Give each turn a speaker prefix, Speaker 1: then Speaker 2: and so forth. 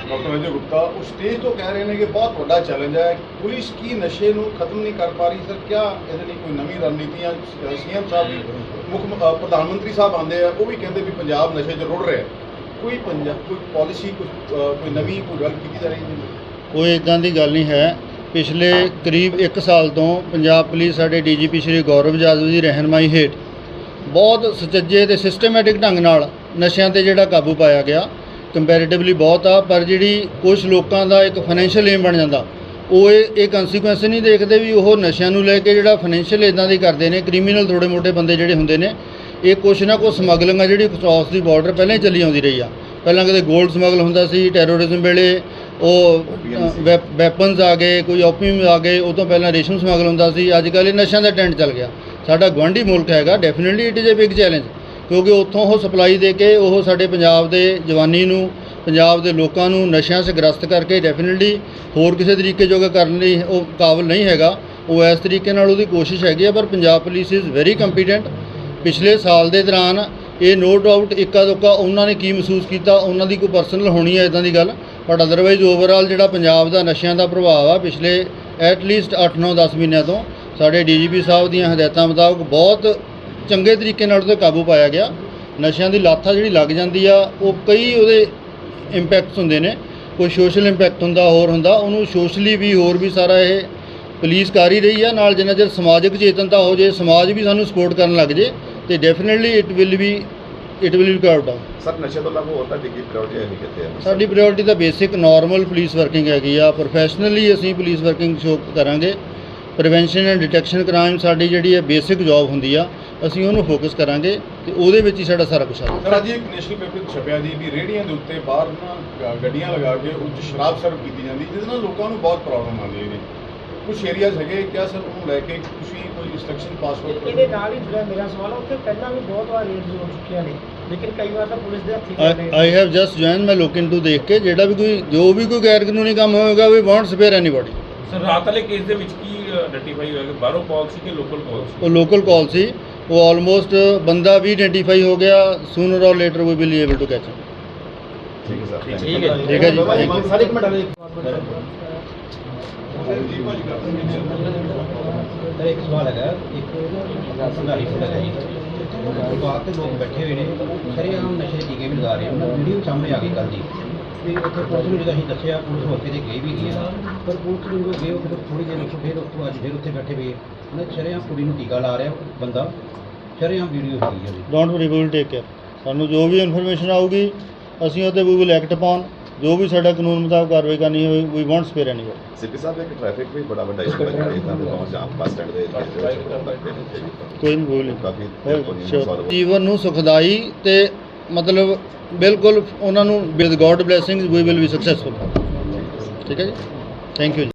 Speaker 1: Doctor ਅਜੇ ਗੁਪਤਾ ਉਹ stage ਤੋਂ ਕਹਿ ਰਹੇ ਨੇ ਕਿ ਬਹੁਤ ਵੱਡਾ ਚੈਲੰਜ ਹੈ। ਪੁਲਿਸ ਕੀ ਨਸ਼ੇ ਨੂੰ ਖਤਮ ਨਹੀਂ ਕਰ ਪਾ ਰਹੀ? ਸਰ ਕਿਆ ਇਹਦੇ ਲਈ ਕੋਈ ਨਵੀਂ ਰਣਨੀਤੀਆਂ ਸੀਐਮ ਸਾਹਿਬ ਵੀ ਮੁੱਖ ਪ੍ਰਧਾਨ ਮੰਤਰੀ ਸਾਹਿਬ ਆਉਂਦੇ ਆ, ਉਹ ਵੀ ਕਹਿੰਦੇ ਵੀ ਪੰਜਾਬ ਨਸ਼ੇ 'ਚ ਰੁੜ ਰਿਹਾ ਕੋਈ ਪੰਜਾਬ ਕੋਈ ਪਾਲਿਸੀ ਕੋਈ ਨਵੀਂ ਕੋਈ ਗੱਲ ਕੀਤੀ ਜਾ ਰਹੀ ਹੈ
Speaker 2: ਕੋਈ ਇਦਾਂ ਦੀ ਗੱਲ ਨਹੀਂ ਹੈ। ਪਿਛਲੇ ਕਰੀਬ 1 ਸਾਲ ਤੋਂ ਪੰਜਾਬ ਪੁਲਿਸ ਸਾਡੇ ਡੀਜੀਪੀ ਸ਼੍ਰੀ ਗੌਰਵ ਜਾਦਵ ਦੀ ਰਹਿਨਮਾਈ ਹੇਠ ਬਹੁਤ ਸੁਚੱਜੇ ਤੇ ਸਿਸਟਮੈਟਿਕ ਢੰਗ ਨਾਲ ਨਸ਼ਿਆਂ ਤੇ ਜਿਹੜਾ ਕਾਬੂ ਪਾਇਆ ਗਿਆ। ਕੰਪੈਰੀਟਿਵਲੀ ਬਹੁਤ ਆ, ਪਰ ਜਿਹੜੀ ਕੁਝ ਲੋਕਾਂ ਦਾ ਇੱਕ ਫਾਈਨੈਂਸ਼ੀਅਲ ਏਮ ਬਣ ਜਾਂਦਾ, ਉਹ ਇਹ ਇਹ ਕਨਸੀਕੁਐਂਸ ਨਹੀਂ ਦੇਖਦੇ ਵੀ ਉਹ ਨਸ਼ਿਆਂ ਨੂੰ ਲੈ ਕੇ ਜਿਹੜਾ ਫਾਈਨੈਂਸ਼ੀਅਲ ਇਦਾਂ ਦੀ ਕਰਦੇ ਨੇ ਕ੍ਰਿਮੀਨਲ ਥੋੜੇ ਮੋਟੇ ਬੰਦੇ ਜਿਹੜੇ ਹੁੰਦੇ ਨੇ, ਇਹ ਕੁਛ ਨਾ ਕੁਛ ਸਮਗਲਿੰਗ ਆ ਜਿਹੜੀ ਕ੍ਰਾਸ ਦੀ ਬਾਰਡਰ ਪਹਿਲਾਂ ਹੀ ਚੱਲੀ ਆਉਂਦੀ ਰਹੀ ਆ। ਪਹਿਲਾਂ ਕਦੇ 골ਡ ਸਮਗਲ ਹੁੰਦਾ ਸੀ ਟੈਰੋਰਿਜ਼ਮ ਵੇਲੇ ਉਹ ਵੈਪਨਸ ਆ ਗਏ, ਕੋਈ ਓਪੀਅਮ ਆ ਗਏ, ਉਹ ਤੋਂ ਪਹਿਲਾਂ ਰੇਸ਼ਮ ਸਮਗਲ ਹੁੰਦਾ ਸੀ, ਅੱਜ ਕੱਲ੍ਹ ਇਹ ਨਸ਼ਿਆਂ ਦਾ ਟ੍ਰੈਂਡ ਚੱਲ ਗਿਆ। ਸਾਡਾ ਗੁਆਂਢੀ ਮੁਲਕ ਹੈਗਾ definitely it is a big challenge ਕਿਉਂਕਿ ਉੱਥੋਂ ਉਹ ਸਪਲਾਈ ਦੇ ਕੇ ਉਹ ਸਾਡੇ ਪੰਜਾਬ ਦੇ ਜਵਾਨੀ ਨੂੰ, ਪੰਜਾਬ ਦੇ ਲੋਕਾਂ ਨੂੰ ਨਸ਼ਿਆਂ 'ਚ ਗ੍ਰਸਤ ਕਰਕੇ ਡੈਫੀਨਿਟਲੀ ਹੋਰ ਕਿਸੇ ਤਰੀਕੇ ਜੋਗਾ ਕਰਨ ਲਈ ਉਹ ਕਾਬਲ ਨਹੀਂ ਹੈਗਾ। ਉਹ ਇਸ ਤਰੀਕੇ ਨਾਲ ਉਹਦੀ ਕੋਸ਼ਿਸ਼ ਹੈਗੀ ਆ, ਪਰ Punjab police is very competent ਪਿਛਲੇ ਸਾਲ ਦੇ ਦੌਰਾਨ ਇਹ ਨੋ ਡਾਊਟ ਇੱਕਾ ਦੁੱਕਾ ਉਹਨਾਂ ਨੇ ਕੀ ਮਹਿਸੂਸ ਕੀਤਾ, ਉਹਨਾਂ ਦੀ ਕੋਈ ਪਰਸਨਲ ਹੋਣੀ ਹੈ ਇਦਾਂ ਦੀ ਗੱਲ। ਬਟ ਅਦਰਵਾਈਜ਼ ਓਵਰਆਲ ਜਿਹੜਾ ਪੰਜਾਬ ਦਾ ਨਸ਼ਿਆਂ ਦਾ ਪ੍ਰਭਾਵ ਆ, ਪਿਛਲੇ ਐਟ ਲੀਸਟ 8 9 10 ਮਹੀਨਿਆਂ ਤੋਂ ਸਾਡੇ ਡੀਜੀਪੀ ਸਾਹਿਬ ਦੀਆਂ ਹਦਾਇਤਾਂ ਮੁਤਾਬਕ ਬਹੁਤ ਚੰਗੇ ਤਰੀਕੇ ਨਾਲ ਉਹਤੇ ਕਾਬੂ ਪਾਇਆ ਗਿਆ। ਨਸ਼ਿਆਂ ਦੀ ਲਾਥਾ ਜਿਹੜੀ ਲੱਗ ਜਾਂਦੀ ਆ ਉਹ ਕਈ ਉਹਦੇ ਇੰਪੈਕਟਸ ਹੁੰਦੇ ਨੇ। ਕੋਈ ਸੋਸ਼ਲ ਇੰਪੈਕਟ ਹੁੰਦਾ ਹੋਰ ਹੁੰਦਾ ਉਹਨੂੰ ਸੋਸ਼ਲੀ ਵੀ ਹੋਰ ਵੀ ਸਾਰਾ ਇਹ ਪੁਲਿਸ ਕਰ ਹੀ ਰਹੀ ਆ। ਨਾਲ ਜਿੰਨਾ ਚਿਰ ਸਮਾਜਿਕ ਚੇਤਨਤਾ ਹੋ ਜੇ ਸਮਾਜ ਵੀ ਸਾਨੂੰ ਸਪੋਰਟ ਕਰਨ ਲੱਗ ਜੇ ਤੇ definitely it will be it will be out
Speaker 3: sir ਨਸ਼ੇ ਤੋਂ ਇਲਾਵਾ ਹੋਰ ਤੁਹਾਡੀ ਕੀ ਪ੍ਰਾਇੋਰਟੀ ਹੈ ਨਹੀਂ ਕਿਤੇ?
Speaker 2: ਸਾਡੀ ਪ੍ਰਾਇੋਰਟੀ ਤਾਂ ਬੇਸਿਕ ਨਾਰਮਲ ਪੁਲਿਸ ਵਰਕਿੰਗ ਹੈਗੀ ਆ। ਪ੍ਰੋਫੈਸ਼ਨਲੀ ਅਸੀਂ ਪੁਲਿਸ ਵਰਕਿੰਗ ਸ਼ੋ ਕਰਾਂਗੇ। ਪ੍ਰੀਵੈਂਸ਼ਨ ਐਂਡ ਡਿਟੈਕਸ਼ਨ ਕ੍ਰਾਈਮ ਸਾਡੀ ਜਿਹੜੀ ਹੈ ਬੇਸਿਕ ਜੌਬ ਹੁੰਦੀ ਆ। ਅਸੀਂ ਉਹਨੂੰ ਫੋਕਸ ਕਰਾਂਗੇ ਤੇ ਉਹਦੇ ਵਿੱਚ ਹੀ ਸਾਡਾ ਸਾਰਾ ਕੁਝ ਆ
Speaker 1: ਸਰ ਅੱਜ ਇੱਕ ਨੈਸ਼ਨਲ ਪੇਪਰ ਛਪਿਆ ਜੀ ਵੀ ਰੇਹੜੀਆਂ ਦੇ ਉੱਤੇ ਬਾਹਰ ਨਾ ਗ- ਗੱਡੀਆਂ ਲਗਾ ਕੇ ਉਹ 'ਚ ਸ਼ਰਾਬ ਸਰਵ ਕੀਤੀ ਜਾਂਦੀ ਜਿਹਦੇ ਨਾਲ ਲੋਕਾਂ ਨੂੰ ਬਹੁਤ ਪ੍ਰੋਬਲਮ ਆਉਂਦੀ ਹੈ ਕੁਝ ਏਰੀਆਜ਼ ਹੈਗੇ ਕਿਆ ਸਰ ਉਹਨੂੰ ਲੈ ਕੇ ਤੁਸੀਂ ਕੋਈ ਇਨਸਟਰਕਸ਼ਨ ਪਾਸਵਰਡ
Speaker 4: ਇਹਦੇ ਨਾਲ ਹੀ ਜਿਹੜਾ ਮੇਰਾ ਸਵਾਲ ਆ ਉੱਥੇ ਪਹਿਲਾਂ ਵੀ ਬਹੁਤ ਵਾਰ ਰੇਡਸ ਹੋ ਚੁੱਕੀਆਂ ਨੇ ਲੇਕਿਨ ਕਈ ਵਾਰ ਤਾਂ ਪੁਲਿਸ ਦੇ ਹੱਥੀ ਜਾਂਦੇ
Speaker 2: ਆਈ ਹੈਵ ਜਸਟ ਜੁਆਇਨ ਮੈਂ ਲੁੱਕ ਇਨਟੂ ਦੇਖ ਕੇ ਜਿਹੜਾ ਵੀ ਕੋਈ ਜੋ ਵੀ ਕੋਈ ਗੈਰ ਕਾਨੂੰਨੀ ਕੰਮ ਹੋਏਗਾ we won't spare anybody
Speaker 5: sir ਰਾਤ ਵਾਲੇ ਕੇਸ ਦੇ ਵਿੱਚ ਕੀ ਆਇਡੈਂਟੀਫਾਈ ਹੋਇਆ ਕਿ ਬਾਹਰੋਂ ਕਾਲ ਸੀ ਕਿ ਲੋਕਲ ਕਾਲ ਸੀ?
Speaker 2: ਉਹ ਲੋਕਲ ਕਾਲ ਸੀ। ਉਹ ਆਲਮੋਸਟ ਬੰਦਾ ਵੀ ਆਇਡੈਂਟੀਫਾਈ ਹੋ ਗਿਆ sooner or later we will able to catch
Speaker 3: ਠੀਕ ਹੈ ਸਰ
Speaker 5: ਠੀਕ.
Speaker 6: ਹੈ। ਜੀ।
Speaker 2: ਠੀਕ ਹੈ ਜੀ
Speaker 4: ਸਾਰੇ ਇੱਕ ਮਿੰਟ ਵਾਲੇ
Speaker 7: ਸਰ ਇੱਕ ਸਵਾਲ ਹੈਗਾ ਇੱਕ ਸੰਘਾਰੀ ਫੋਟੋ ਹੈ। ਜੀ ਬਾਹਰ ਤੇ ਲੋਕ ਬੈਠੇ ਹੋਏ ਨੇ ਸ਼ਰੇਆਮ ਨਸ਼ੇ ਦੇ ਟੀਕੇ ਵੀ ਲਗਾ ਰਹੇ ਹਨ ਵੀਡੀਓ ਸਾਹਮਣੇ ਆ ਗਈ ਕੱਲ ਦੀ। ਤੇ ਉੱਥੇ ਪੁਲਿਸ ਨੂੰ ਜਦੋਂ ਅਸੀਂ ਦੱਸਿਆ ਪੁਲਿਸ ਮੌਕੇ ਤੇ ਗਈ ਵੀ ਗਈ ਹੈ। ਪਰ ਪੁਲਿਸ ਨੂੰ ਗਏ ਉਹ ਫਿਰ ਥੋੜੀ ਦੇਰ ਉੱਥੇ ਫਿਰ ਉੱਥੋਂ ਅੱਜ ਫਿਰ ਉੱਥੇ ਬੈਠੇ ਹੋਏ ਉਹਨਾਂ ਸ਼ਰੇਆਮ ਕੁੜੀ ਨੂੰ ਟੀਕਾ ਲਾ ਰਿਹਾ ਬੰਦਾ? ਸ਼ਰੇਆਮ ਵੀਡੀਓ ਹੈ ਉਹਦੀ
Speaker 2: don't worry we will take care ਸਾਨੂੰ ਜੋ ਵੀ ਇਨਫੋਰਮੇਸ਼ਨ ਆਊਗੀ ਅਸੀਂ ਉਹਤੇ ਵੀ ਵਿਲ ਐਕਟ ਅਪਨ ਜੋ ਵੀ ਸਾਡਾ ਕਾਨੂੰਨ ਮੁਤਾਬਕ ਕਾਰਵਾਈ ਕਰਨੀ ਹੋਵੇ we want spare anybody
Speaker 3: Sippy Sahib ਇੱਕ ਟ੍ਰੈਫਿਕ ਵੀ ਬੜਾ ਵੱਡਾ ਇਸ਼ੂ ਹੈ। ਇਦਾਂ ਦੇ ਬਹੁਤ ਜਾਮ ਬੱਸ ਸਟੈਂਡ ਦੇ।
Speaker 2: ਕੋਈ ਨਹੀਂ। ਕੋਈ
Speaker 3: ਕਾਫੀ.
Speaker 2: ਜੀਵਨ ਨੂੰ ਸੁਖਦਾਈ ਤੇ ਮਤਲਬ ਬਿਲਕੁਲ ਉਹਨਾਂ ਨੂੰ with God blessings we will be successful ਠੀਕ ਹੈ ਜੀ? Thank you